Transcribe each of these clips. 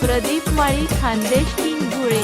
Pradeep Mali Khandesh king Dhule.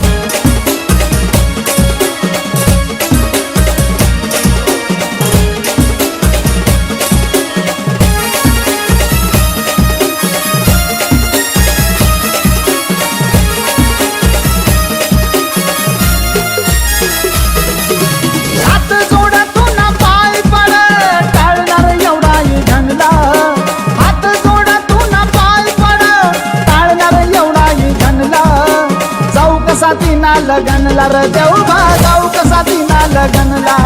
दिना लगनला र देवबा जाऊ कसा दिना लगनला.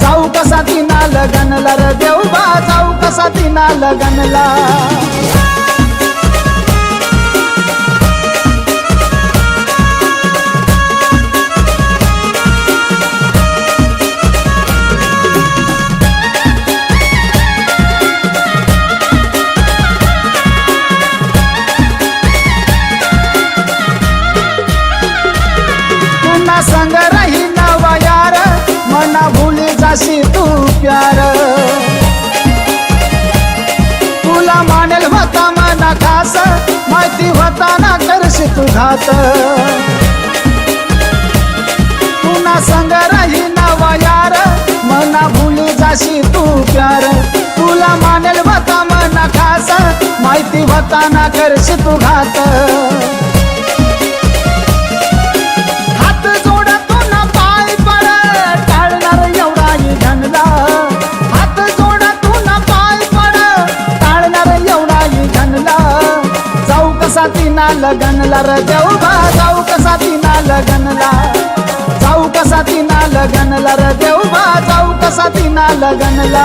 जाऊ कसा दिना लगनला र देवबा जाऊ कसा दिना लगनला. संग राही नवा यार मना भुली जाशी तू प्यार. तुला मानेल होता मना खास माहिती होता ना करशी तू घात. पुन्हा संग राही नवा यार मना भुली जाशी तू प्यार. तुला मानेल होता मना खास माहिती होता ना करशी तू घात. कसा तिना लगनला र देवबा? जाऊ कसा तिना लगनला? जाऊ कसा तिना लगनला र देवबा? जाऊ कसा तिना लगनला?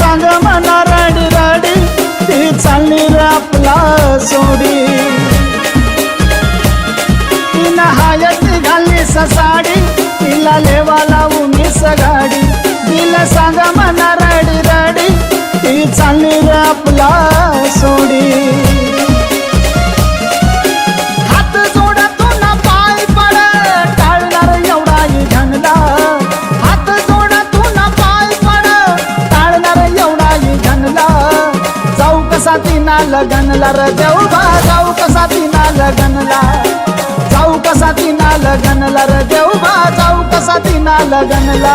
सांग मना राडी राडी. ती चालली रे आपला सोडी. तिला हायत घालली ससाडी. तिला लेवा लावून सगाडी तिला सांग मना राडी राडी. ती चालली रे लगनला र देवबा जाऊ कसा तिना लगनला. जाऊ कसा तिना लगनला र देवबा जाऊ कसा तिना लगनला.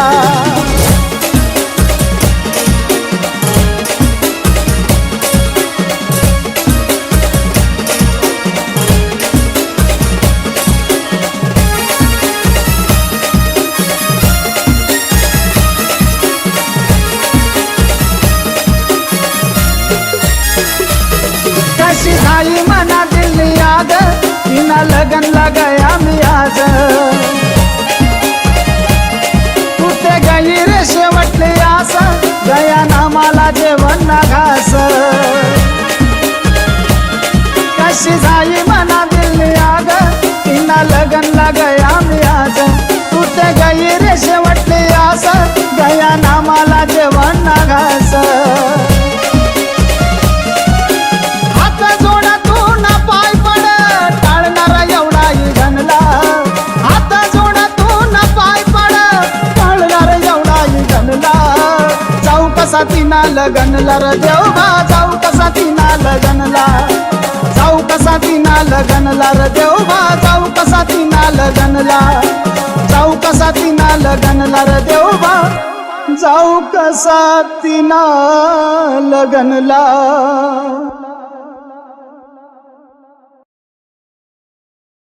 झाली मना दिल्ली याद तिना लगन लगाया मी. कसा तिना लगनला र देवबा? जाऊ कसा तिना लगनला? जाऊ कसा तिना लगनला र देवबा? जाऊ कसा तिना लगनला? जाऊ कसा तिना लगनला र देवबा? जाऊ कसा तिना लगनला?